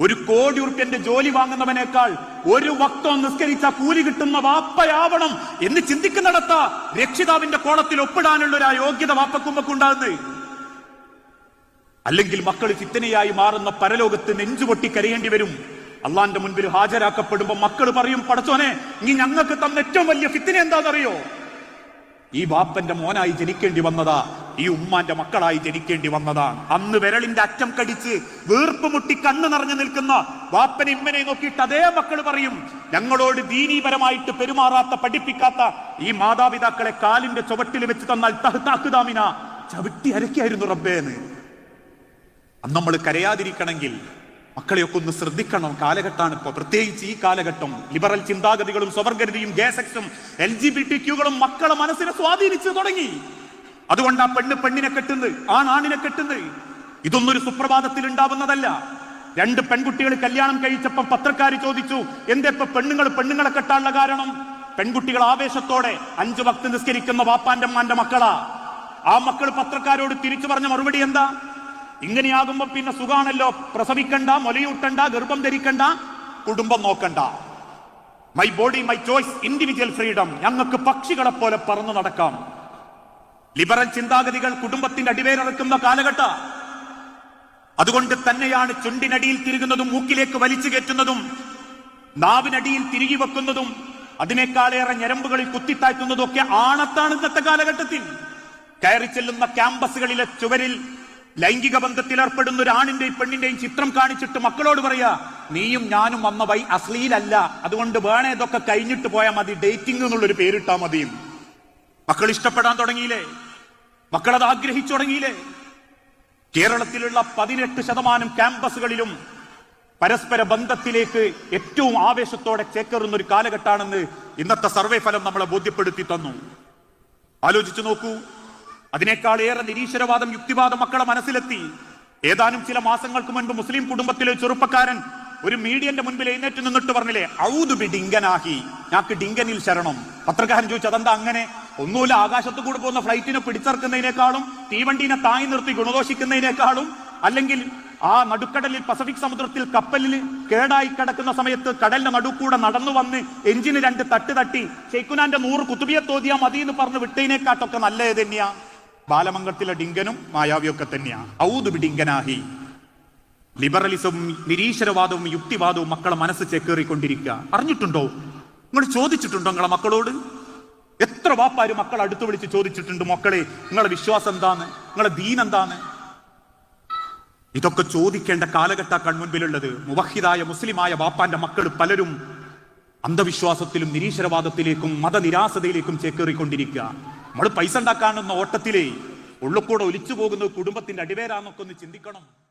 ഒരു കോടി ഉറുപ്പ്യന്റെ ജോലി വാങ്ങുന്നവനേക്കാൾ ഒരു വക്തം നിസ്കരിച്ച കൂലി കിട്ടുന്ന വാപ്പയാവണം എന്ന് ചിന്തിക്കുന്നിടത്ത രക്ഷിതാവിന്റെ കോളത്തിൽ ഒപ്പിടാനുള്ള ഒരു യോഗ്യത വാപ്പക്കുമ്പക്കുണ്ടാകുന്നത് അല്ലെങ്കിൽ മക്കൾ ചിത്തനയായി മാറുന്ന പരലോകത്ത് നെഞ്ചുപൊട്ടി കരയേണ്ടി വരും. അള്ളാന്റെ മുൻപിൽ ഹാജരാക്കപ്പെടുമ്പോ മക്കൾ പറയും പടച്ചോനെ നീ ഞങ്ങൾക്ക് തന്ന ഏറ്റവും വലിയ ഫിത്തിന എന്താണെന്നറിയോ? ഈ ബാപ്പന്റെ മോനായി ജനിക്കേണ്ടി വന്നതാ ഈ ഉമ്മാന്റെ മക്കളായി ജനിക്കേണ്ടി വന്നതാണ്. അന്ന് വിരളിന്റെ അറ്റം കടിച്ച് വീർപ്പ് മുട്ടി കണ്ണു നിറഞ്ഞു നിൽക്കുന്ന വാപ്പനെ ഇമ്മനെ നോക്കിയിട്ട് അതേ മക്കൾ പറയും ഞങ്ങളോട് ദീനീപരമായിട്ട് പെരുമാറാത്ത പഠിപ്പിക്കാത്ത ഈ മാതാപിതാക്കളെ കാലിന്റെ ചുവട്ടിൽ വെച്ച് തന്നാൽ തഹ്താക്കുദാമിന ചവിട്ടി അരക്കായിരുന്നു റബ്ബേന്ന് അന്ന് നമ്മൾ കരയാതിരിക്കണമെങ്കിൽ മക്കളെയൊക്കെ ഒന്ന് ശ്രദ്ധിക്കണം. കാലഘട്ടമാണ് ഇപ്പോൾ പ്രത്യേകിച്ച് ഈ കാലഘട്ടം. ലിബറൽ ചിന്താഗതികളും സ്വവർഗതിയും ഗേസെക്സും എൽ ജി ബി ടി ക്യൂകളും മക്കളെ മനസ്സിനെ സ്വാധീനിച്ചു തുടങ്ങി. അതുകൊണ്ട് ആ പെണ്ണ് പെണ്ണിനെ കെട്ടുന്നത് ആൺ ആണിനെ കെട്ടുന്നത്. ഇതൊന്നും ഒരു സുപ്രഭാതത്തിൽ ഉണ്ടാവുന്നതല്ല. രണ്ട് പെൺകുട്ടികൾ കല്യാണം കഴിച്ചപ്പം പത്രക്കാർ ചോദിച്ചു എന്തേ ഇപ്പൊ പെണ്ണുങ്ങൾ പെണ്ണുങ്ങളെ കെട്ടാനുള്ള കാരണം? പെൺകുട്ടികൾ ആവേശത്തോടെ അഞ്ചു ഭക്തി നിസ്കരിക്കുന്ന വാപ്പാന്റെ അമ്മാന്റെ മക്കളാ. ആ മക്കൾ പത്രക്കാരോട് തിരിച്ചു പറഞ്ഞ മറുപടി എന്താ? ഇങ്ങനെയാകുമ്പോ പിന്നെ സുഖാണല്ലോ. പ്രസവിക്കണ്ട മൊലയൂട്ടണ്ട ഗർഭം ധരിക്കണ്ട കുടുംബം നോക്കണ്ട. My body my choice individual freedom ഞങ്ങൾക്ക് പക്ഷികളെ പോലെ പറന്നു നടക്കാം. ലിബറൽ ചിന്താഗതികൾ കുടുംബത്തിന്റെ അടിവേറിറക്കുന്ന കാലഘട്ട. അതുകൊണ്ട് തന്നെയാണ് ചുണ്ടിനടിയിൽ തിരുകുന്നതും മൂക്കിലേക്ക് വലിച്ചു കയറ്റുന്നതും നാവിനടിയിൽ തിരികെ വെക്കുന്നതും അതിനേക്കാളേറെ ഞരമ്പുകളിൽ കുത്തിത്താഴ്ത്തുന്നതും ഒക്കെ ആണത്താണ് ഇന്നത്തെ കാലഘട്ടത്തിൽ. കയറി ചെല്ലുന്ന ക്യാമ്പസുകളിലെ ചുവരിൽ ലൈംഗിക ബന്ധത്തിൽ ഏർപ്പെടുന്ന ഒരു ആണിന്റെയും പെണ്ണിന്റെയും ചിത്രം കാണിച്ചിട്ട് മക്കളോട് പറയാ നീയും ഞാനും വന്ന വൈ അശ്ലീലല്ല. അതുകൊണ്ട് വേണേ ഇതൊക്കെ കഴിഞ്ഞിട്ട് പോയാൽ മതി. ഡേറ്റിംഗ് എന്നുള്ളൊരു പേരിട്ടാ മതിയും. മക്കൾ ഇഷ്ടപ്പെടാൻ തുടങ്ങിയില്ലേ? മക്കളത് ആഗ്രഹിച്ചു തുടങ്ങിയില്ലേ? കേരളത്തിലുള്ള പതിനെട്ട് ശതമാനം ക്യാമ്പസുകളിലും പരസ്പര ബന്ധത്തിലേക്ക് ഏറ്റവും ആവേശത്തോടെ ചേക്കേറുന്ന ഒരു കാലഘട്ടമാണെന്ന് ഇന്നത്തെ സർവേ ഫലം നമ്മളെ ബോധ്യപ്പെടുത്തി തന്നു. ആലോചിച്ചു നോക്കൂ. അതിനേക്കാൾ ഏറെ നിരീശ്വരവാദം യുക്തിവാദം മക്കളെ മനസ്സിലെത്തി. ഏതാനും ചില മാസങ്ങൾക്ക് മുൻപ് മുസ്ലിം കുടുംബത്തിലെ ചെറുപ്പക്കാരൻ ഒരു മീഡിയന്റെ മുൻപിൽ എഴുന്നേറ്റ് നിന്നിട്ട് പറഞ്ഞില്ലേ ഔദുബി ഡിങ്കനാഹി ഞാക്ക് ഡിങ്കനിൽ ശരണം. പത്രക്കാരൻ ചോദിച്ചു അതെന്താ അങ്ങനെ? ഒന്നുമില്ല ആകാശത്തു കൂടെ പോകുന്ന ഫ്ലൈറ്റിനെ പിടിച്ചിറക്കുന്നതിനേക്കാളും തീവണ്ടീനെ താങ്ങി നിർത്തി ഗുണദോഷിക്കുന്നതിനേക്കാളും അല്ലെങ്കിൽ ആ നടുക്കടലിൽ പസഫിക് സമുദ്രത്തിൽ കപ്പലിൽ കേടായി കിടക്കുന്ന സമയത്ത് കടലിന്റെ നടുക്കൂടെ നടന്നു വന്ന് എഞ്ചിന് രണ്ട് തട്ട് തട്ടി ഷെയ്ഖുനാന്റെ നൂറ് കുത്തുബിയെ തോതിയാ മതി എന്ന് പറഞ്ഞ് വിട്ടതിനെക്കാട്ടൊക്കെ നല്ലത് തന്നെയാ. ബാലമംഗത്തിലെ ഡിങ്കനും മായാവിയൊക്കെ തന്നെയാ. ഔദുബി ഡിങ്കനാഹി. ലിബറലിസവും നിരീശ്വരവാദവും യുക്തിവാദവും മക്കളെ മനസ്സ് ചേക്കേറിക്കൊണ്ടിരിക്കുക. അറിഞ്ഞിട്ടുണ്ടോ? നിങ്ങൾ ചോദിച്ചിട്ടുണ്ടോ നിങ്ങളെ മക്കളോട്? എത്ര വാപ്പാര് മക്കൾ അടുത്ത് വിളിച്ച് ചോദിച്ചിട്ടുണ്ട് മക്കളെ? നിങ്ങളെ വിശ്വാസം എന്താണ്? നിങ്ങളെ ദീൻ എന്താണ്? ഇതൊക്കെ ചോദിക്കേണ്ട കാലഘട്ട കൺമുൻപിലുള്ളത് മുവഹിദായ മുസ്ലിമായ വാപ്പാന്റെ മക്കൾ പലരും അന്ധവിശ്വാസത്തിലും നിരീശ്വരവാദത്തിലേക്കും മതനിരാസതയിലേക്കും ചേക്കേറിക്കൊണ്ടിരിക്കുക. നമ്മൾ പൈസ ഉണ്ടാക്കാനെന്ന ഓട്ടത്തിലേ ഉള്ളക്കൂടെ ഒലിച്ചു പോകുന്നത് കുടുംബത്തിന്റെ അടിവേരാന്നൊക്കെ ഒന്ന് ചിന്തിക്കണം.